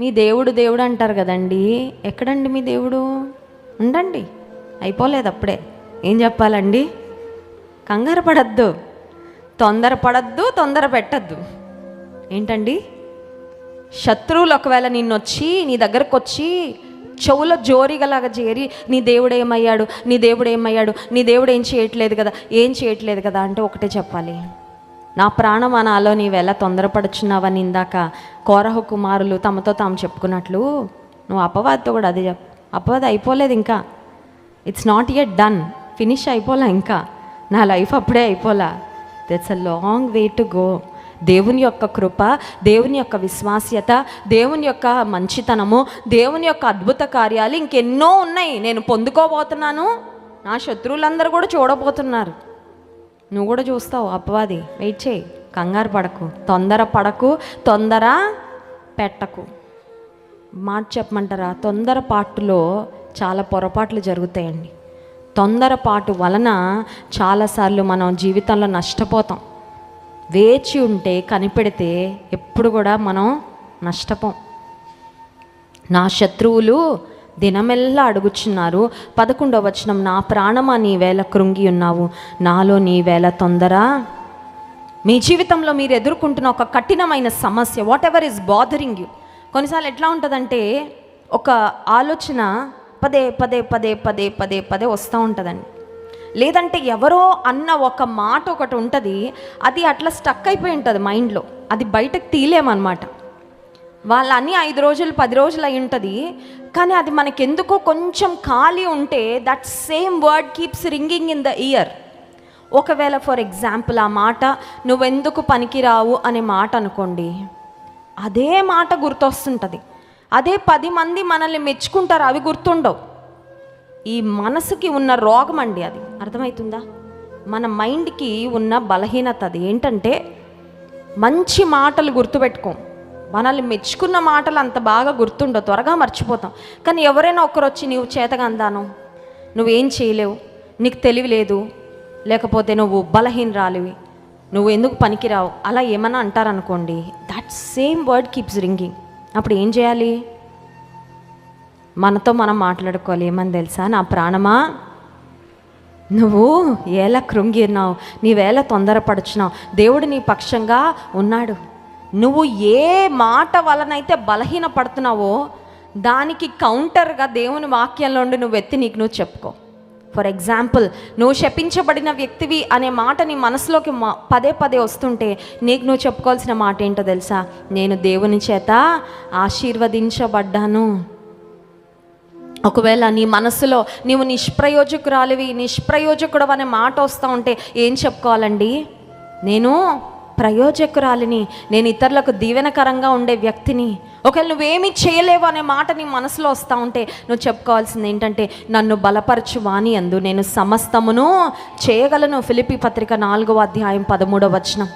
మీ దేవుడు దేవుడు అంటారు కదండి. ఎక్కడండి మీ దేవుడు? ఉండండి. అయిపోలేదు అప్పుడే. ఏం చెప్పాలండి? కంగారు పడద్దు. తొందర పడద్దు తొందర పెట్టద్దు. ఏంటండి? శత్రువులు ఒకవేళ నిన్నొచ్చి నీ దగ్గరకు వచ్చి చెవులో జోరిగలాగా చేరి నీ దేవుడు ఏమయ్యాడు? నీ దేవుడు ఏమయ్యాడు? నీ దేవుడు ఏం చేయట్లేదు కదా? ఏం చేయట్లేదు కదా? అంటే ఒకటే చెప్పాలి. నా ప్రాణం నాలో నీవెలా తొందరపడుచున్నావని ఇందాక కోరహ కుమారులు తమతో తాము చెప్పుకున్నట్లు నువ్వు అపవాదితో కూడా అది చెప్ అపవాది అయిపోలేదు ఇంకా. It's not yet done finish అయిపోలే ఇంకా. నా లైఫ్ అప్పుడే అయిపోలా. That's a long way to go దేవుని యొక్క కృప దేవుని యొక్క విశ్వాస్యత దేవుని యొక్క మంచితనము దేవుని యొక్క అద్భుత కార్యాలు ఇంకెన్నో ఉన్నాయి. నేను పొందుకోబోతున్నాను. నా శత్రువులందరూ కూడా చూడబోతున్నారు. నువ్వు కూడా చూస్తావు అపవాది. వెయిట్ చేయి. కంగారు పడకు. తొందర పడకు తొందర పెట్టకు. మాట చెప్పమంటారా? తొందర పాటులో చాలా పొరపాట్లు జరుగుతాయండి. తొందరపాటు వలన చాలాసార్లు మనం జీవితంలో నష్టపోతాం. వేచి ఉంటే కనిపెడితే ఎప్పుడు కూడా మనం నష్టపోం. నా శత్రువులు దినమెల్లా అడుగుచున్నారు. పదకొండవ వచనం నా ప్రాణమా నీ వేళ కృంగి ఉన్నావు? నాలో నీ వేళ తొందర? మీ జీవితంలో మీరు ఎదుర్కొంటున్న ఒక కఠినమైన సమస్య whatever is bothering you కొన్నిసార్లు ఎట్లా ఉంటుందంటే ఒక ఆలోచన పదే పదే పదే పదే పదే పదే వస్తూ ఉంటుందండి. లేదంటే ఎవరో అన్న ఒక మాట ఒకటి ఉంటుంది అది అట్లా స్టక్ అయిపోయి ఉంటుంది మైండ్లో అది బయటకు తీలేమన్నమాట వాళ్ళ అన్ని ఐదు రోజులు పది రోజులు అయి ఉంటుంది. కానీ అది మనకెందుకో కొంచెం ఖాళీ ఉంటే that same word keeps ringing in the ear ఒకవేళ ఫర్ ఎగ్జాంపుల్ ఆ మాట నువ్వెందుకు పనికిరావు? అనే మాట అనుకోండి. అదే మాట గుర్తొస్తుంటుంది. అదే పది మంది మనల్ని మెచ్చుకుంటారు అవి గుర్తుండవు. ఈ మనసుకి ఉన్న రోగం అండి అది. అర్థమవుతుందా మన మైండ్కి ఉన్న బలహీనత అది. ఏంటంటే మంచి మాటలు గుర్తుపెట్టుకోం. మనల్ని మెచ్చుకున్న మాటలు అంత బాగా గుర్తుండవు. త్వరగా మర్చిపోతాం. కానీ ఎవరైనా ఒకరు వచ్చి నీవు చేతగా అందాను నువ్వేం చేయలేవు. నీకు తెలివి లేదు. లేకపోతే నువ్వు బలహీనరాలివి. నువ్వు ఎందుకు పనికిరావు? అలా ఏమైనా అంటారనుకోండి. That same word keeps ringing అప్పుడు ఏం చేయాలి? మనతో మనం మాట్లాడుకోవాలి. ఏమని తెలుసా? నా ప్రాణమా? నువ్వు ఎలా కృంగిన్నావు నీవేళ తొందరపడుచున్నావు. దేవుడు నీ పక్షంగా ఉన్నాడు. నువ్వు ఏ మాట వలనైతే బలహీన పడుతున్నావో దానికి కౌంటర్గా దేవుని వాక్యంలో ఉండి నువ్వు ఎత్తి నీకు నువ్వు చెప్పుకో. ఫర్ ఎగ్జాంపుల్ నువ్వు శపించబడిన వ్యక్తివి అనే మాట నీ మనసులోకి మా- పదే పదే వస్తుంటే నీకు నువ్వు చెప్పుకోవాల్సిన మాట ఏంటో తెలుసా? నేను దేవుని చేత ఆశీర్వదించబడ్డాను. ఒకవేళ నీ మనసులో నీవు నిష్ప్రయోజకురాలివి నిష్ప్రయోజకుడు అనే మాట వస్తూ ఉంటే ఏం చెప్పుకోవాలండి? నేను ప్రయోజకురాలిని నేను ఇతరులకు దీవెనకరంగా ఉండే వ్యక్తిని. ఒకవేళ నువ్వేమీ చేయలేవు అనే మాట నీ మనసులో వస్తూ ఉంటే నువ్వు చెప్పుకోవాల్సింది ఏంటంటే నన్ను బలపరచు వాణి అందు. నేను సమస్తమును చేయగలను. ఫిలిపి పత్రిక నాలుగవ అధ్యాయం పదమూడవ వచనం.